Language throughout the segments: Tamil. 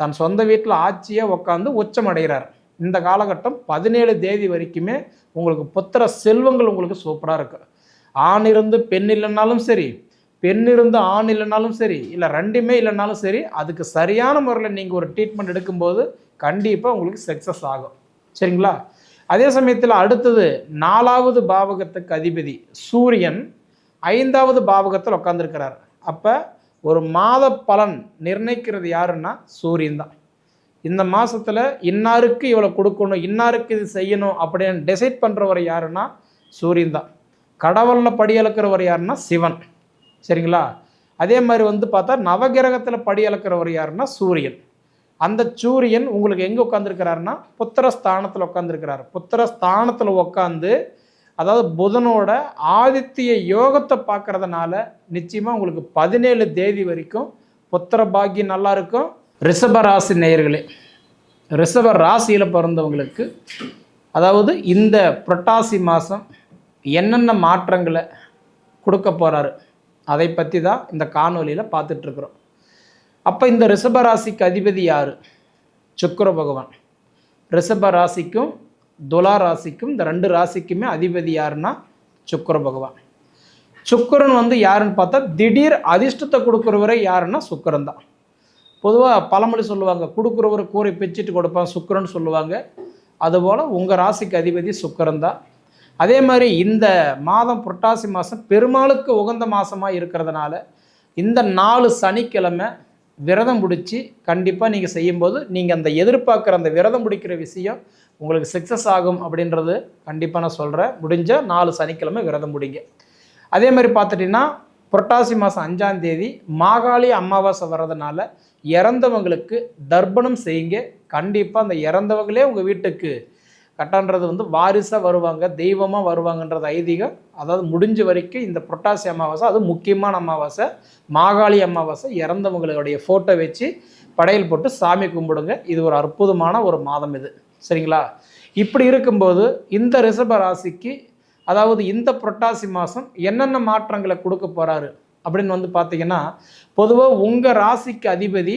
தன் சொந்த வீட்டில் ஆட்சியாக உட்காந்து உச்சம் அடைகிறார் இந்த காலகட்டம் பதினேழு தேதி வரைக்குமே உங்களுக்கு புத்திர செல்வங்கள் உங்களுக்கு சூப்பராக இருக்கு. ஆண் இருந்து பெண் இல்லைன்னாலும் சரி பெண் இருந்து ஆண் இல்லைனாலும் சரி இல்லை ரெண்டுமே இல்லைனாலும் சரி அதுக்கு சரியான முறையில் நீங்கள் ஒரு ட்ரீட்மெண்ட் எடுக்கும்போது கண்டிப்பாக உங்களுக்கு சக்ஸஸ் ஆகும். சரிங்களா? அதே சமயத்தில் அடுத்தது நாலாவது பாவகத்துக்கு அதிபதி சூரியன் ஐந்தாவது பாவகத்தில் உட்காந்துருக்கிறார் அப்போ ஒரு மாத பலன் நிர்ணயிக்கிறது யாருன்னா சூரியன் தான் இந்த மாதத்தில் இன்னாருக்கு இவ்வளோ கொடுக்கணும் இன்னாருக்கு இது செய்யணும் அப்படின்னு டிசைட் பண்ணுறவர் யாருன்னா சூரியன் தான் கடவுளில் படியளக்கிறவர் யாருன்னா சிவன். சரிங்களா? அதே மாதிரி வந்து பார்த்தா நவகிரகத்தில் படியளக்கிறவர் யாருன்னா சூரியன். அந்த சூரியன் உங்களுக்கு எங்கே உட்காந்துருக்கிறாருன்னா புத்திரஸ்தானத்தில் உட்காந்துருக்கிறார் புத்திரஸ்தானத்தில் உட்காந்து அதாவது புதனோட ஆதித்ய யோகத்தை பார்க்கறதுனால நிச்சயமாக உங்களுக்கு பதினேழு தேதி வரைக்கும் புத்திர பாக்கியம் நல்லா இருக்கும். ரிஷப ராசி நேயர்களே ரிஷப ராசியில் பிறந்தவங்களுக்கு அதாவது இந்த புரட்டாசி மாதம் என்னென்ன மாற்றங்களை கொடுக்க போகிறாரு அதை பற்றி தான் இந்த காணொலியில் பார்த்துட்ருக்குறோம் அப்போ இந்த ரிஷப ராசிக்கு அதிபதி யார்? சுக்கர பகவான். ரிஷப ராசிக்கும் துலா ராசிக்கும் இந்த ரெண்டு ராசிக்குமே அதிபதி யாருன்னா சுக்கிர பகவான். சுக்கிரன் வந்து யாருன்னு பார்த்தா திடீர் அதிர்ஷ்டத்தை கொடுக்குறவரை யாருன்னா சுக்கரன் தான். பொதுவாக பழமொழி சொல்லுவாங்க கொடுக்குறவர் கூரை பிச்சுட்டு கொடுப்பான் சுக்கரன் சொல்லுவாங்க. அதுபோல் உங்கள் ராசிக்கு அதிபதி சுக்கரன் தான். அதே மாதிரி இந்த மாதம் புரட்டாசி மாதம் பெருமாளுக்கு உகந்த மாதமாக இருக்கிறதுனால இந்த நாலு சனிக்கிழமை விரதம் பிடிச்சி கண்டிப்பாக நீங்கள் செய்யும்போது நீங்கள் அந்த எதிர்பார்க்குற அந்த விரதம் பிடிக்கிற விஷயம் உங்களுக்கு சக்ஸஸ் ஆகும் அப்படின்றது கண்டிப்பாக நான் சொல்கிறேன் முடிஞ்ச நாலு சனிக்கிழமை விரதம் முடிங்க. அதே மாதிரி பார்த்துட்டிங்கன்னா புரட்டாசி மாதம் அஞ்சாம் தேதி மாகாளி அமாவாசை வர்றதுனால இறந்தவங்களுக்கு தர்ப்பணம் செய்யுங்க. கண்டிப்பாக அந்த இறந்தவங்களே உங்கள் வீட்டுக்கு கட்டான்றது வந்து வாரிசாக வருவாங்க தெய்வமாக வருவாங்கன்றது ஐதீகம். அதாவது முடிஞ்ச வரைக்கும் இந்த புரட்டாசி அமாவாசை அது முக்கியமான அமாவாசை மாகாளி அமாவாசை இறந்தவங்களுடைய ஃபோட்டோ வச்சு படையல் போட்டு சாமி கும்பிடுங்க. இது ஒரு அற்புதமான ஒரு மாதம் இது. சரிங்களா? இப்படி இருக்கும்போது இந்த ரிஷப ராசிக்கு அதாவது இந்த புரட்டாசி மாதம் என்னென்ன மாற்றங்களை கொடுக்க போகிறாரு அப்படின்னு வந்து பார்த்தீங்கன்னா பொதுவாக உங்கள் ராசிக்கு அதிபதி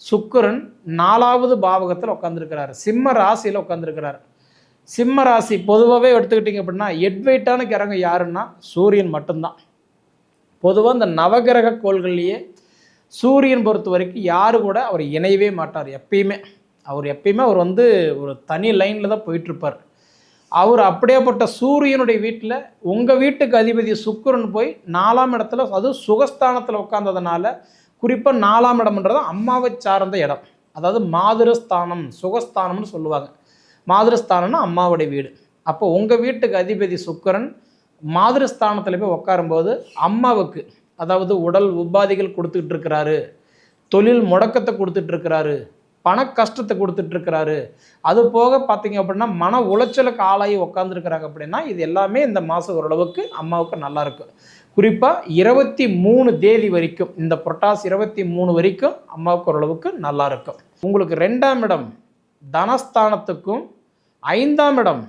சுக்கரன் நாலாவது பாவகத்தில் உட்காந்துருக்கிறாரு சிம்ம ராசியில் உட்காந்துருக்கிறாரு சிம்ம ராசி பொதுவாகவே எடுத்துக்கிட்டிங்க அப்படின்னா எட்வைட்டான கிரகம் யாருன்னா சூரியன் மட்டும்தான். பொதுவாக இந்த நவகிரக கோள்கள்லேயே சூரியன் பொறுத்த வரைக்கும் யாரு கூட அவர் இணையவே மாட்டார் எப்பயுமே. அவர் எப்பயுமே அவர் வந்து ஒரு தனி லைனில் தான் போயிட்டுருப்பார். அவர் அப்படியேப்பட்ட சூரியனுடைய வீட்டில் உங்கள் வீட்டுக்கு அதிபதி சுக்கிரன் போய் நாலாம் இடத்துல அதுவும் சுகஸ்தானத்தில் உட்காந்ததுனால குறிப்பாக நாலாம் இடம்ன்றது அம்மாவை சார்ந்த இடம். அதாவது மாதிரஸ்தானம் சுகஸ்தானம்னு சொல்லுவாங்க. மாதிரஸ்தானம்னா அம்மாவுடைய வீடு. அப்போ உங்கள் வீட்டுக்கு அதிபதி சுக்கிரன் மாதிரஸ்தானத்தில் போய் உட்காரும்போது அம்மாவுக்கு அதாவது உடல் உபாதைகள் கொடுத்துட்டு இருக்கிறாரு தொழில் முடக்கத்தை கொடுத்துட்ருக்கிறாரு பண கஷ்டத்தை கொடுத்துட்டு இருக்கிறாரு அது போக பார்த்தீங்க அப்படின்னா மன உளைச்சலுக்கு ஆளாகி உட்காந்துருக்கிறாங்க அப்படின்னா இது எல்லாமே இந்த மாதம் ஓரளவுக்கு அம்மாவுக்கு நல்லா இருக்கும் குறிப்பாக இருபத்தி மூணு தேதி வரைக்கும் இந்த புரட்டாசி இருபத்தி மூணு வரைக்கும் அம்மாவுக்கு ஓரளவுக்கு நல்லா இருக்கும் உங்களுக்கு ரெண்டாம் இடம் தனஸ்தானத்துக்கும் ஐந்தாம் இடம்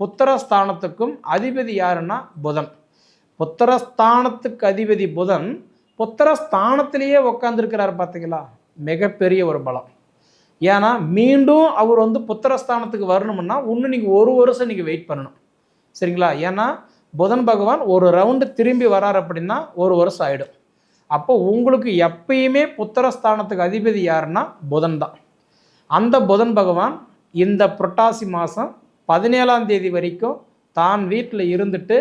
புத்திரஸ்தானத்துக்கும் அதிபதி யாருன்னா புதன். புத்திரஸ்தானத்துக்கு அதிபதி புதன் புத்திரஸ்தானத்திலேயே உட்காந்துருக்கிறார் பார்த்தீங்களா? மிகப்பெரிய ஒரு பலம். ஏன்னா மீண்டும் அவர் வந்து புத்திரஸ்தானத்துக்கு வரணும்னா இன்னும் நீங்கள் ஒரு வருஷம் நீங்கள் வெயிட் பண்ணணும். சரிங்களா? ஏன்னா புதன் பகவான் ஒரு ரவுண்டு திரும்பி வரார் அப்படின்னா ஒரு வருஷம் ஆகிடும் அப்போ உங்களுக்கு எப்பயுமே புத்திரஸ்தானத்துக்கு அதிபதி யாருன்னா புதன் தான். அந்த புதன் பகவான் இந்த புரட்டாசி மாதம் பதினேழாம் தேதி வரைக்கும் தான் வீட்டில் இருந்துட்டு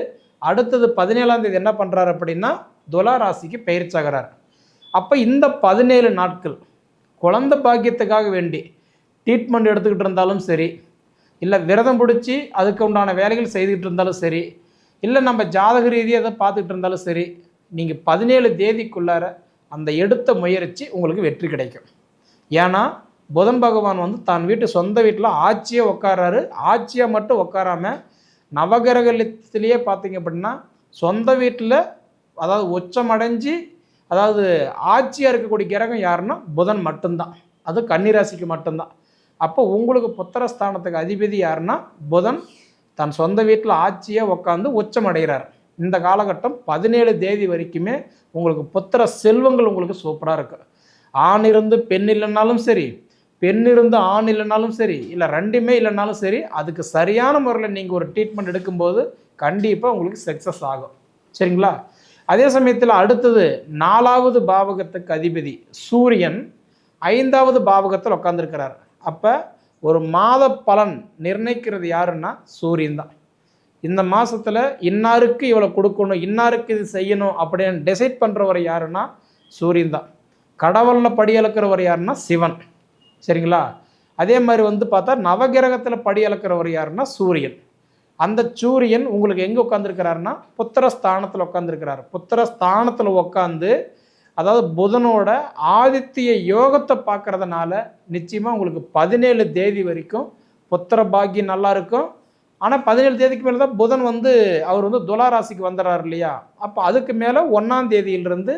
அடுத்தது பதினேழாம் தேதி என்ன பண்ணுறாரு அப்படின்னா துலா ராசிக்கு பயிற்சியாகிறார் அப்போ இந்த பதினேழு நாட்கள் குழந்த பாக்கியத்துக்காக வேண்டி ட்ரீட்மெண்ட் எடுத்துக்கிட்டு இருந்தாலும் சரி இல்லை விரதம் பிடிச்சி அதுக்கு உண்டான வேலைகள் செய்துக்கிட்டு இருந்தாலும் சரி இல்லை நம்ம ஜாதக ரீதியாக எதை பார்த்துக்கிட்டு இருந்தாலும் சரி நீங்கள் பதினேழு தேதிக்குள்ளார அந்த எடுத்த முயற்சி உங்களுக்கு வெற்றி கிடைக்கும். ஏன்னா புதன் பகவான் வந்து தன் வீட்டு சொந்த வீட்டில் ஆட்சியாக உட்காராரு ஆட்சியாக மட்டும் உட்காராமல் நவகிரகத்திலேயே பார்த்தீங்க அப்படின்னா சொந்த வீட்டில் அதாவது உச்சமடைஞ்சு அதாவது ஆட்சியாக இருக்கக்கூடிய கிரகம் யாருன்னா புதன் மட்டும்தான். அது கன்னிராசிக்கு மட்டும்தான். அப்போ உங்களுக்கு புத்திரஸ்தானத்துக்கு அதிபதி யாருன்னா புதன். தன் சொந்த வீட்டில் ஆட்சியாக உட்காந்து உச்சமடைகிறார். இந்த காலகட்டம் பதினேழு தேதி வரைக்குமே உங்களுக்கு புத்திர செல்வங்கள் உங்களுக்கு சூப்பராக இருக்கு. ஆண் இருந்து பெண் இல்லைன்னாலும் சரி பெண் இருந்து ஆண் இல்லைனாலும் சரி இல்லை ரெண்டுமே இல்லைனாலும் சரி அதுக்கு சரியான முறையில் நீங்கள் ஒரு ட்ரீட்மெண்ட் எடுக்கும்போது கண்டிப்பாக உங்களுக்கு சக்ஸஸ் ஆகும். சரிங்களா? அதே சமயத்தில் அடுத்தது நாலாவது பாவகத்துக்கு அதிபதி சூரியன் ஐந்தாவது பாவகத்தில் உட்காந்துருக்கிறார் அப்போ ஒரு மாத பலன் நிர்ணயிக்கிறது யாருன்னா சூரியன் தான். இந்த மாதத்தில் இன்னாருக்கு இவ்வளோ கொடுக்கணும் இன்னாருக்கு இது செய்யணும் அப்படின்னு டிசைட் பண்ணுறவர் யாருன்னா சூரியன் தான். கடவுளில் படி இழக்கிறவர் யாருன்னா சிவன். சரிங்களா? அதே மாதிரி வந்து பார்த்தா நவகிரகத்தில் படி இழக்கிறவர் யாருன்னா சூரியன். அந்த சூரியன் உங்களுக்கு எங்கே உட்காந்துருக்கிறாருன்னா புத்திரஸ்தானத்தில் உட்காந்துருக்கிறார் புத்திரஸ்தானத்தில் உட்காந்து அதாவது புதனோட ஆதித்ய யோகத்தை பார்க்கறதுனால நிச்சயமாக உங்களுக்கு பதினேழு தேதி வரைக்கும் புத்திர பாக்கியம் நல்லா இருக்கும். ஆனால் பதினேழு தேதிக்கு மேலே தான் புதன் வந்து அவர் வந்து துலாராசிக்கு வந்துடுறாரு இல்லையா? அப்போ அதுக்கு மேலே ஒன்றாம் தேதியிலிருந்து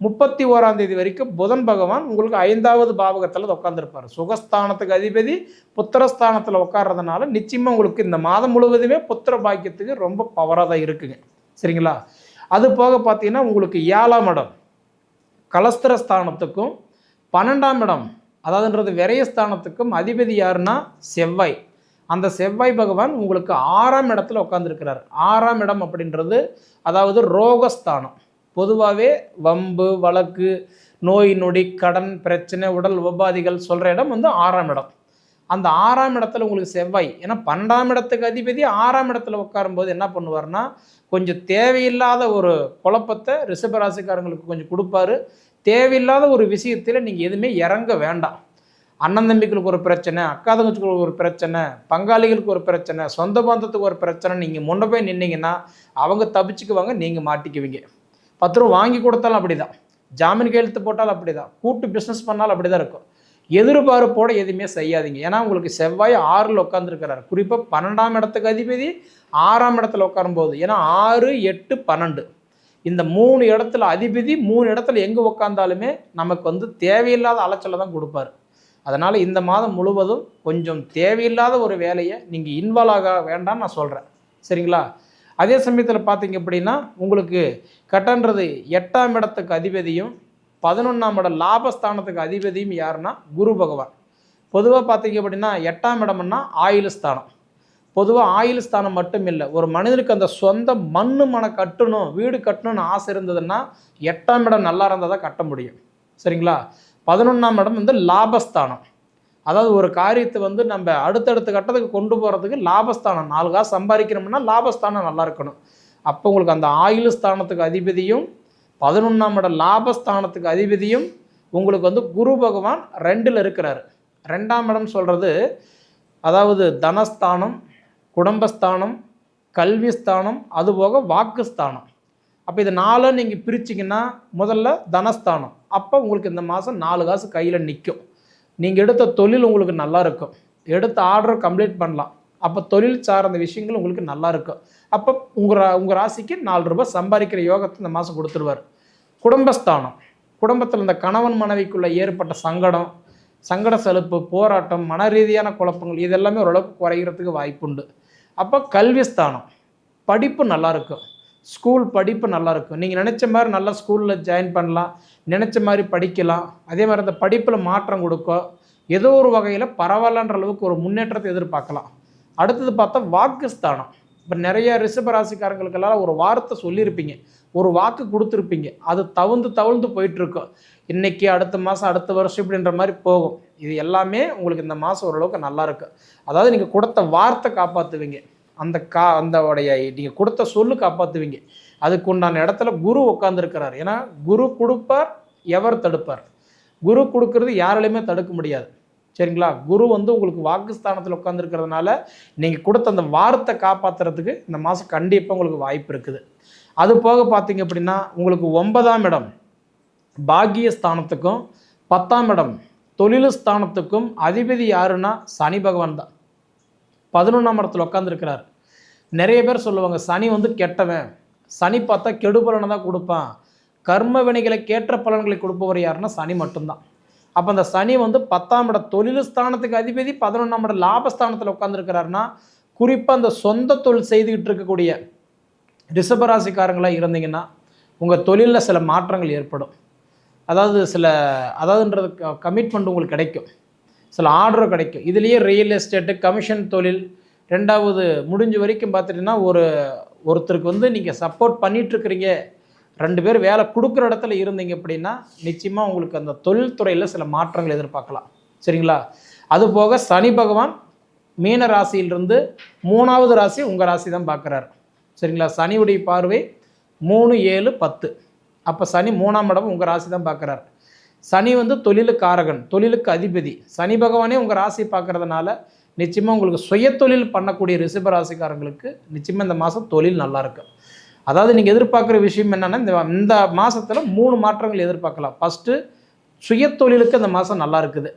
முப்பத்தி ஓராம் தேதி வரைக்கும் புதன் பகவான் உங்களுக்கு ஐந்தாவது பாவகத்தில் உட்காந்துருப்பார் சுகஸ்தானத்துக்கு அதிபதி புத்திரஸ்தானத்தில் உட்கார்றதுனால நிச்சயமாக உங்களுக்கு இந்த மாதம் முழுவதுமே புத்திர பாக்கியத்துக்கு ரொம்ப பவராக தான் இருக்குங்க. சரிங்களா? அது போக பார்த்தீங்கன்னா உங்களுக்கு ஏழாம் இடம் கலஸ்திரஸ்தானத்துக்கும் பன்னெண்டாம் இடம் அதாவதுன்றது விரயஸ்தானத்துக்கும் அதிபதி யாருன்னா செவ்வாய். அந்த செவ்வாய் பகவான் உங்களுக்கு ஆறாம் இடத்துல உட்காந்துருக்கிறார் ஆறாம் இடம் அப்படின்றது அதாவது ரோகஸ்தானம். பொதுவாகவே வம்பு வழக்கு நோய் நொடி கடன் பிரச்சனை உடல் உபாதிகள் சொல்கிற இடம் வந்து ஆறாம் இடம். அந்த ஆறாம் இடத்துல உங்களுக்கு செவ்வாய். ஏன்னா பன்னெண்டாம் இடத்துக்கு அதிபதி ஆறாம் இடத்துல உட்காரும்போது என்ன பண்ணுவார்னா கொஞ்சம் தேவையில்லாத ஒரு குழப்பத்தை ரிஷபராசிக்காரங்களுக்கு கொஞ்சம் கொடுப்பாரு. தேவையில்லாத ஒரு விஷயத்தில் நீங்கள் எதுவுமே இறங்க வேண்டாம். அண்ணன் தம்பிகளுக்கு ஒரு பிரச்சனை அக்கா தங்கச்சிகளுக்கு ஒரு பிரச்சனை பங்காளிகளுக்கு ஒரு பிரச்சனை சொந்த பந்தத்துக்கு ஒரு பிரச்சனை நீங்கள் முன்ன போய் நின்னீங்கன்னா அவங்க தப்பிச்சுக்குவாங்க நீங்கள் மாட்டிக்குவீங்க. பத்து ரூபா வாங்கி கொடுத்தாலும் அப்படி தான் ஜாமீன் கையெழுத்து போட்டாலும் அப்படி தான் கூட்டு பிஸ்னஸ் பண்ணாலும் அப்படி தான் இருக்கும் எதிர்பார்ப்போட எதுவுமே செய்யாதீங்க. ஏன்னா உங்களுக்கு செவ்வாய் ஆறில் உட்காந்துருக்கிறார் குறிப்பாக பன்னெண்டாம் இடத்துக்கு அதிபதி ஆறாம் இடத்துல உட்காரும்போது. ஏன்னா ஆறு எட்டு பன்னெண்டு. இந்த மூணு இடத்துல அதிபதி மூணு இடத்துல எங்கே உட்காந்தாலுமே நமக்கு வந்து தேவையில்லாத அலைச்சலை தான் கொடுப்பாரு. அதனால் இந்த மாதம் முழுவதும் கொஞ்சம் தேவையில்லாத ஒரு வேலையை நீங்கள் இன்வால்வ் ஆக வேண்டாம்னு நான் சொல்கிறேன் சரிங்களா? அதே சமயத்தில் பார்த்தீங்க அப்படின்னா உங்களுக்கு கட்டன்றது எட்டாம் இடத்துக்கு அதிபதியும் பதினொன்றாம் இடம் லாபஸ்தானத்துக்கு அதிபதியும் யாருன்னா குரு பகவான். பொதுவாக பார்த்தீங்க அப்படின்னா எட்டாம் இடம்னா ஆயுள் ஸ்தானம் பொதுவாக ஆயுள் ஸ்தானம் மட்டும் இல்லை ஒரு மனிதனுக்கு அந்த சொந்த மண்ணு மனை கட்டணும் வீடு கட்டணும்னு ஆசை இருந்ததுன்னா எட்டாம் இடம் நல்லா இருந்தால் தான் கட்ட முடியும். சரிங்களா? பதினொன்றாம் இடம் வந்து லாபஸ்தானம். அதாவது ஒரு காரியத்தை வந்து நம்ம அடுத்தடுத்த கட்டத்துக்கு கொண்டு போகிறதுக்கு லாபஸ்தானம். நாலு காசு சம்பாதிக்கிறோம்னா லாபஸ்தானம் நல்லா இருக்கணும். அப்போ உங்களுக்கு அந்த ஆயுள் ஸ்தானத்துக்கு அதிபதியும் பதினொன்றாம் இடம் லாபஸ்தானத்துக்கு அதிபதியும் உங்களுக்கு வந்து குரு பகவான் ரெண்டில் இருக்கிறாரு. ரெண்டாம் இடம் சொல்கிறது அதாவது தனஸ்தானம் குடும்பஸ்தானம் கல்விஸ்தானம் அதுபோக வாக்குஸ்தானம். அப்போ இது நாலும் நீங்கள் பிரிச்சிங்கன்னா முதல்ல தனஸ்தானம். அப்போ உங்களுக்கு இந்த மாதம் நாலு காசு கையில் நிற்கும் நீங்கள் எடுத்த தொழில் உங்களுக்கு நல்லா இருக்கும். எடுத்த ஆர்டர் கம்ப்ளீட் பண்ணலாம். அப்போ தொழில் சார்ந்த விஷயங்கள் உங்களுக்கு நல்லா இருக்கும். அப்போ உங்கள் உங்கள் ராசிக்கு நாலு ரூபாய் சம்பாதிக்கிற யோகத்தை இந்த மாதம் கொடுத்துருவார். குடும்பஸ்தானம். குடும்பத்தில் இந்த கணவன் மனைவிக்குள்ளே ஏற்பட்ட சங்கடம் சங்கட செலுப்பு போராட்டம் மன ரீதியான குழப்பங்கள் இதெல்லாமே ஓரளவுக்கு குறைகிறதுக்கு வாய்ப்புண்டு. அப்போ கல்வி ஸ்தானம் படிப்பு நல்லாயிருக்கும் ஸ்கூல் படிப்பு நல்லாயிருக்கும் நீங்கள் நினச்ச மாதிரி நல்லா ஸ்கூலில் ஜாயின் பண்ணலாம். நினச்ச மாதிரி படிக்கலாம். அதே மாதிரி அந்த படிப்பில் மாற்றம் கொடுக்கும் ஏதோ ஒரு வகையில் பரவாயில்லன்ற அளவுக்கு ஒரு முன்னேற்றத்தை எதிர்பார்க்கலாம். அடுத்தது பார்த்தா வாக்குஸ்தானம். இப்போ நிறைய ரிஷப ராசிக்காரங்களுக்கெல்லாம் ஒரு வார்த்தை சொல்லியிருப்பீங்க. ஒரு வாக்கு கொடுத்துருப்பீங்க. அது தவுந்து தவிர்ந்து போயிட்டுருக்கும். இன்றைக்கி அடுத்த மாதம் அடுத்த வருஷம் இப்படின்ற மாதிரி போகும். இது எல்லாமே உங்களுக்கு இந்த மாதம் ஓரளவுக்கு நல்லாயிருக்கும் அதாவது நீங்கள் கொடுத்த வார்த்தை காப்பாற்றுவீங்க அந்த கா அந்த உடைய நீங்கள் கொடுத்த சொல்லு காப்பாற்றுவீங்க அதுக்கு உண்டான இடத்துல குரு உட்காந்துருக்கிறார் ஏன்னா குரு கொடுப்பார் எவர் தடுப்பார். குரு கொடுக்கறது யாராலையுமே தடுக்க முடியாது. சரிங்களா? குரு வந்து உங்களுக்கு வாக்குஸ்தானத்தில் உட்காந்துருக்கிறதுனால நீங்கள் கொடுத்த அந்த வாரத்தை காப்பாற்றுறதுக்கு இந்த மாதம் கண்டிப்பாக உங்களுக்கு வாய்ப்பு இருக்குது. அது போக பார்த்தீங்க அப்படின்னா உங்களுக்கு ஒன்பதாம் இடம் பாக்கிய ஸ்தானத்துக்கும் பத்தாம் இடம் தொழில் ஸ்தானத்துக்கும் அதிபதி யாருன்னா சனி பகவான் தான். பதினொன்றாம் இடத்துல உட்காந்துருக்கிறார் நிறைய பேர் சொல்லுவாங்க சனி வந்து கெட்டவன். சனி பார்த்தா கெடு பலனை தான் கொடுப்பான். கர்ம வினைகளை கேற்ற பலன்களை கொடுப்பவர் யாருன்னா சனி மட்டும்தான். அப்போ அந்த சனி வந்து பத்தாம் இட தொழில் ஸ்தானத்துக்கு அதிபதி பதினொன்றாம் இட லாபஸ்தானத்தில் உட்காந்துருக்கிறாருன்னா குறிப்பாக அந்த சொந்த தொழில் செய்துக்கிட்டு இருக்கக்கூடிய ரிஷபராசிக்காரங்களாக இருந்தீங்கன்னா உங்கள் தொழிலில் சில மாற்றங்கள் ஏற்படும். அதாவது சில அதாவதுன்றது கமிட்மெண்ட் உங்களுக்கு கிடைக்கும். சில ஆர்டர் கிடைக்கும். இதுலேயே ரியல் எஸ்டேட்டு கமிஷன் தொழில் ரெண்டாவது முடிஞ்ச வரைக்கும் பார்த்துட்டிங்கன்னா ஒரு ஒருத்தருக்கு வந்து நீங்கள் சப்போர்ட் பண்ணிகிட்ருக்கிறீங்க ரெண்டு பேர் வேலை கொடுக்குற இடத்துல இருந்தீங்க அப்படின்னா நிச்சயமாக உங்களுக்கு அந்த தொழில்துறையில் சில மாற்றங்கள் எதிர்பார்க்கலாம். சரிங்களா? அதுபோக சனி பகவான் மீன ராசியிலிருந்து மூணாவது ராசி உங்கள் ராசி தான் பார்க்குறாரு. சரிங்களா? சனியுடைய பார்வை மூணு ஏழு பத்து. அப்போ சனி மூணாம் இடம் உங்கள் ராசி தான் பார்க்குறாரு. சனி வந்து தொழிலுக்காரகன் தொழிலுக்கு அதிபதி. சனி பகவானே உங்கள் ராசி பார்க்கறதுனால நிச்சயமாக உங்களுக்கு சுய தொழில் பண்ணக்கூடிய ரிஷப ராசிக்காரங்களுக்கு நிச்சயமாக இந்த மாதம் தொழில் நல்லா இருக்கும் அதாவது நீங்கள் எதிர்பார்க்குற விஷயம் என்னென்னா இந்த இந்த மாதத்தில் மூணு மாற்றங்கள் எதிர்பார்க்கலாம். ஃபஸ்ட்டு சுய தொழிலுக்கு இந்த மாதம் நல்லா இருக்குது.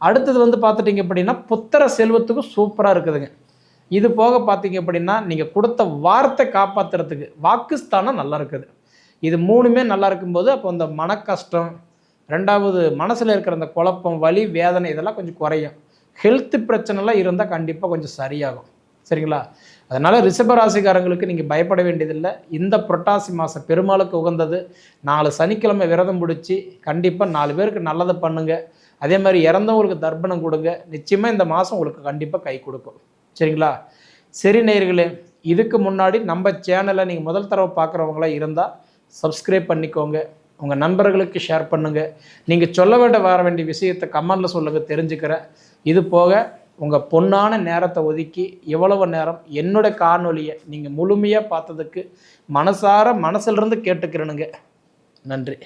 அடுத்தது வந்து பார்த்துட்டிங்க அப்படின்னா புத்திர செல்வத்துக்கும் சூப்பராக இருக்குதுங்க. இது போக பார்த்தீங்க அப்படின்னா நீங்கள் கொடுத்த வார்த்தை காப்பாற்றுறதுக்கு வாக்குஸ்தானம் நல்லா இருக்குது. இது மூணுமே நல்லா இருக்கும்போது அப்போ அந்த மன கஷ்டம் ரெண்டாவது மனசில் இருக்கிற அந்த குழப்பம் வலி வேதனை இதெல்லாம் கொஞ்சம் குறையும். ஹெல்த் பிரச்சனைலாம் இருந்தால் கண்டிப்பாக கொஞ்சம் சரியாகும். சரிங்களா? அதனால் ரிஷபராசிக்காரங்களுக்கு நீங்கள் பயப்பட வேண்டியதில்லை. இந்த புரட்டாசி மாதம் பெருமாளுக்கு உகந்தது. நாலு சனிக்கிழமை விரதம் பிடிச்சி கண்டிப்பாக நாலு பேருக்கு நல்லதை பண்ணுங்கள் அதே மாதிரி இறந்தவங்களுக்கு தர்ப்பணம் கொடுங்க. நிச்சயமாக இந்த மாதம் உங்களுக்கு கண்டிப்பாக கை கொடுக்கும். சரிங்களா? சரி நேயர்களே இதுக்கு முன்னாடி நம்ம சேனலை நீங்கள் முதல் தடவை பார்க்குறவங்களாம் இருந்தால் சப்ஸ்கிரைப் பண்ணிக்கோங்க. உங்கள் நண்பர்களுக்கு ஷேர் பண்ணுங்கள் நீங்கள் சொல்ல வேண்ட வர வேண்டிய விஷயத்தை கமெண்டில் சொல்லுங்கள் தெரிஞ்சுக்கிறேன் இது போக உங்கள் பொன்னான நேரத்தை ஒதுக்கி எவ்வளவு நேரம் என்னோட காணொலியை நீங்கள் முழுமையாக பார்த்ததுக்கு மனசார மனசிலிருந்து கேட்டுக்கிறேனுங்க. நன்றி.